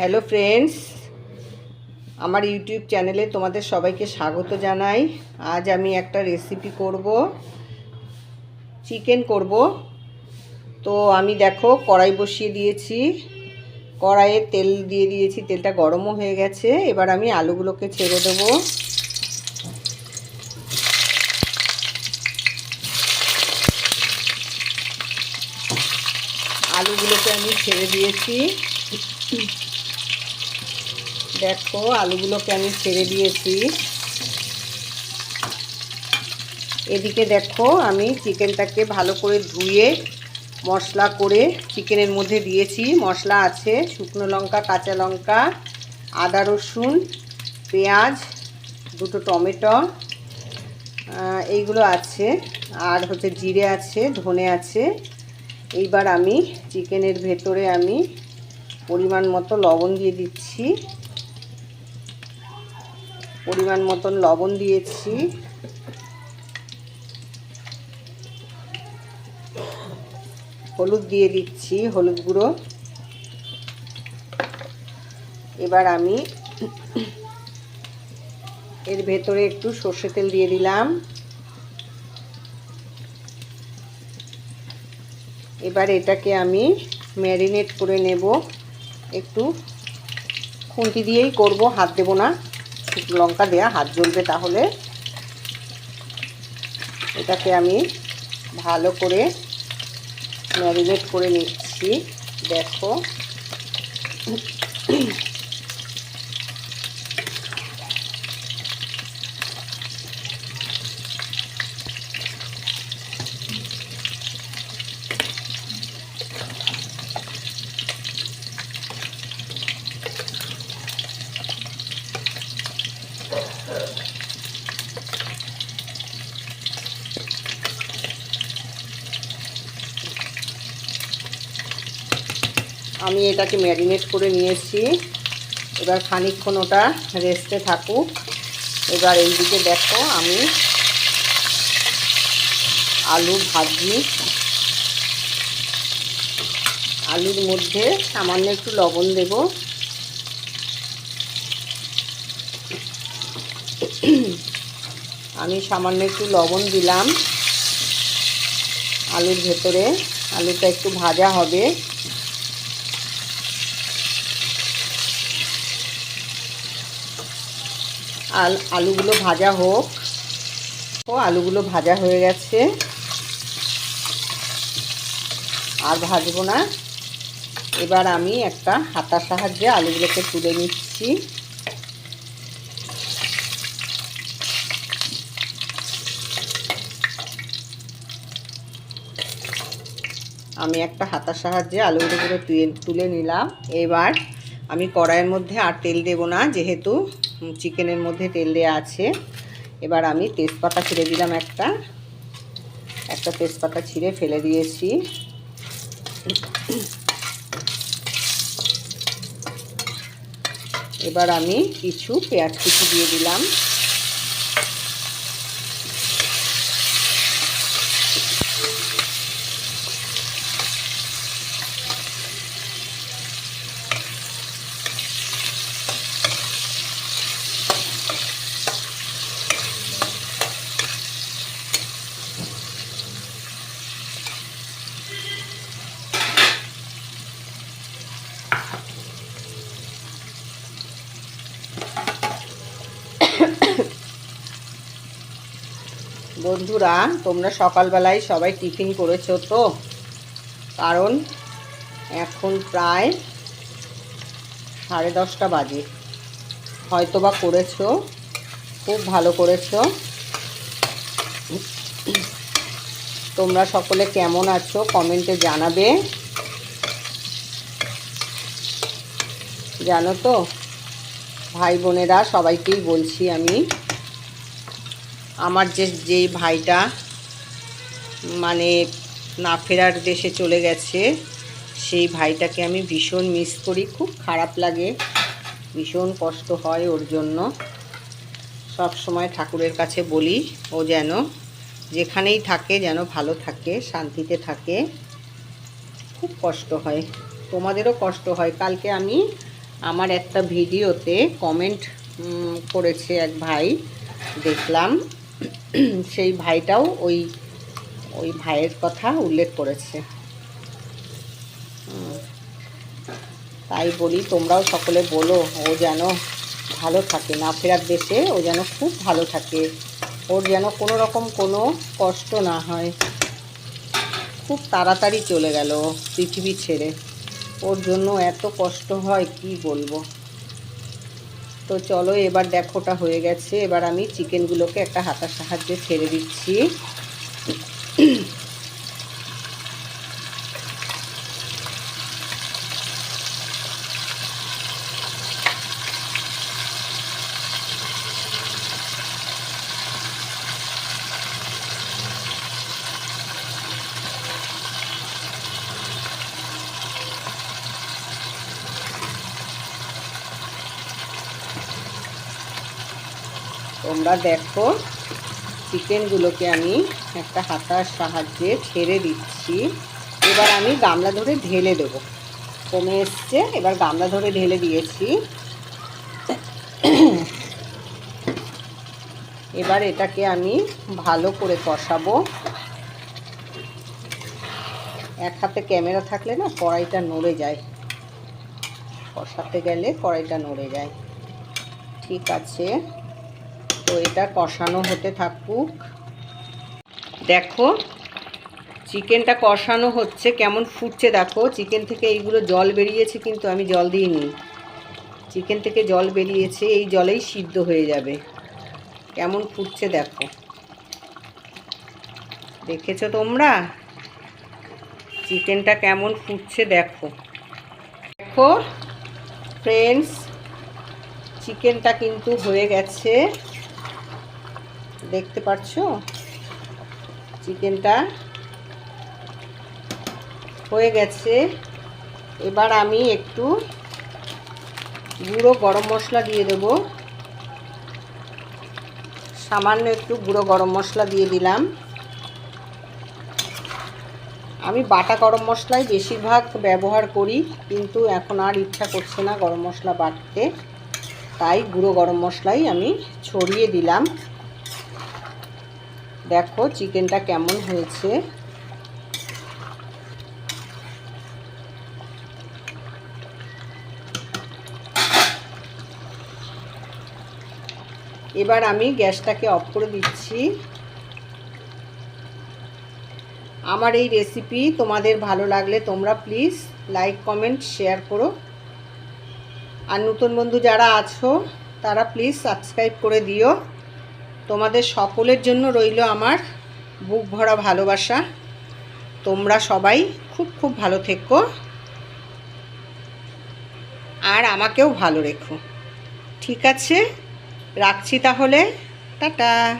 Hello friends আমার YouTube চ্যানেলে তোমাদের সবাইকে স্বাগত জানাই। আজ আমি একটা রেসিপি করব চিকেন করব। তো আমি দেখো, কড়াই বসিয়ে দিয়েছি। কড়াইয়ে তেল দিয়ে দিয়েছি, তেলটা গরমও হয়ে গেছে। এবার আমি আলুগুলোকে ছেড়ে দেবো। আলুগুলোকে আমি ছেড়ে দিয়েছি। দেখো, আলুগুলোকে আমি ছেড়ে দিয়েছি। এদিকে দেখো, আমি চিকেনটাকে ভালো করে ধুয়ে, মশলা করে চিকেনের মধ্যে দিয়েছি। মশলা আছে, শুকনো লঙ্কা, কাঁচা লঙ্কা, আদা রসুন, পেঁয়াজ, দুটো টমেটো এইগুলো আছে। আর হচ্ছে জিরে আছে, ধনে আছে। এইবার আমি চিকেনের ভেতরে আমি পরিমাণ মতো লবণ দিয়ে দিচ্ছি। পরিমাণ মতন লবণ দিয়েছি। হলুদ দিয়ে দিচ্ছি, হলুদ গুঁড়ো। এবার আমি এর ভেতরে একটু সর্ষে তেল দিয়ে দিলাম। এবার এটাকে আমি ম্যারিনেট করে নেব। একটু খুন্তি দিয়েই করব, হাত দেব না। শুকনো লঙ্কা দেওয়া হাত জ্বলবে তাহলে। এটাকে আমি ভালো করে ম্যারিনেট করে নিচ্ছি। দেখো। আমি এটাকে ম্যারিনেট করে নিয়েছি এবার খানিকক্ষণ ওটা রেস্টে থাকুক। এবার এইদিকে দেখো আমি আলু ভাজি। আলুর মধ্যে সামান্য একটু লবণ দেব। আমি সামান্য একটু লবণ দিলাম। আলুর ভেতরে আলুটা একটু ভাজা হবে। আল আলুগুলো ভাজা হোক। ও, আলুগুলো ভাজা হয়ে গেছে। আর ভাজবো না। এবার আমি একটা হাতার সাহায্যে আলুগুলোকে তুলে নিচ্ছি। আমি একটা হাতার সাহায্যে আলুগুলো করে তুলে তুলে নিলাম। এবার আমি কড়াইয়ের মধ্যে আর তেল দেব না, যেহেতু চিকেনের মধ্যে তেল দেওয়া আছে। এবার আমি তেজপাতা ছিঁড়ে দিলাম একটা। একটা তেজপাতা ছিঁড়ে ফেলে দিয়েছি। এবার আমি কিছু পেঁয়াজ কিছু দিয়ে দিলাম। বন্ধুরা, তোমরা সকালবেলায় সবাই টিফিন করেছ তো? কারণ এখন প্রায় সাড়ে দশটা বাজে। হয়তো বা করেছ, খুব ভালো করেছ। তোমরা সকলে কেমন আছো কমেন্টে জানাবে। জানো তো, ভাই বোনেরা সবাইকেই বলছি আমি। আমার যে, যেই ভাইটা মানে না ফেরার দেশে চলে গেছে, সেই ভাইটাকে আমি ভীষণ মিস করি। খুব খারাপ লাগে। ভীষণ কষ্ট হয় ওর জন্য। সব সময় ঠাকুরের কাছে বলি, ও যেন যেখানেই থাকে যেন ভালো থাকে, শান্তিতে থাকে। খুব কষ্ট হয়। তোমাদেরও কষ্ট হয়। কালকে আমি আমার একটা ভিডিওতে কমেন্ট করেছে এক ভাই, দেখলাম। সেই ভাইটাও ওই ওই ভাইয়ের কথা উল্লেখ করেছে। তাই বলি, তোমরাও সকলে বলো, ও যেন ভালো থাকে, না ফেরার দেশে ও যেন খুব ভালো থাকে। ওর যেন কোনো রকম কোনো কষ্ট না হয়। খুব তাড়াতাড়ি চলে গেল পৃথিবী ছেড়ে। ওর জন্য এত কষ্ট হয়, কি বলব? তো চলো এবার দেখোটা হয়ে গেছে। এবার আমি চিকেনগুলোকে একটা হাতার সাহায্যে ছেড়ে দিচ্ছি। তোমরা দেখো, চিকেনগুলোকে আমি একটা হাতার সাহায্যে ছেড়ে দিচ্ছি। এবার আমি গামলা ধরে ঢেলে দেব। কমে এসছে, এবার গামলা ধরে ঢেলে দিয়েছি। এবার এটাকে আমি ভালো করে কষাবো। এক হাতে ক্যামেরা থাকলে না কড়াইটা নড়ে যায়। কষাতে গেলে কড়াইটা নড়ে যায়। ঠিক আছে। তো এটা কষানো হতে থাকুক। দেখো, চিকেনটা কষানো হচ্ছে, কেমন ফুটছে দেখো। চিকেন থেকে এইগুলো জল বেরিয়েছে কিন্তু আমি জল দিইনি। চিকেন থেকে জল বেরিয়েছে, এই জলেই সিদ্ধ হয়ে যাবে। কেমন ফুটছে দেখো। দেখেছ তোমরা? চিকেনটা কেমন ফুটছে দেখো। দেখো ফ্রেন্ডস চিকেনটা কিন্তু হয়ে গেছে। দেখতে পাচ্ছো চিকেনটা হয়ে গেছে। এবার আমি একটু গুঁড়ো গরম মশলা দিয়ে দেব। সামান্য একটু গুঁড়ো গরম মশলা দিয়ে দিলাম। আমি বাটা গরম মশলাই বেশিরভাগ ব্যবহার করি, কিন্তু এখন আর ইচ্ছা করছে না গরম মশলা বাটতে। তাই গুঁড়ো গরম মশলাই আমি ছড়িয়ে দিলাম। দেখো চিকেনটা কেমন হয়েছে। এবার আমি গ্যাসটাকে অফ করে দিচ্ছি। আমার এই রেসিপি তোমাদের ভালো লাগলে তোমরা প্লিজ লাইক, কমেন্ট, শেয়ার করো। আর নতুন বন্ধু যারা আছো, তারা প্লিজ সাবস্ক্রাইব করে দিও। তোমাদের সকলের জন্য রইল আমার বুক ভরা ভালোবাসা। তোমরা সবাই খুব খুব ভালো থেকো। আর আমাকেও ভালো রেখো। ঠিক আছে? রাখছি তাহলে। টাটা।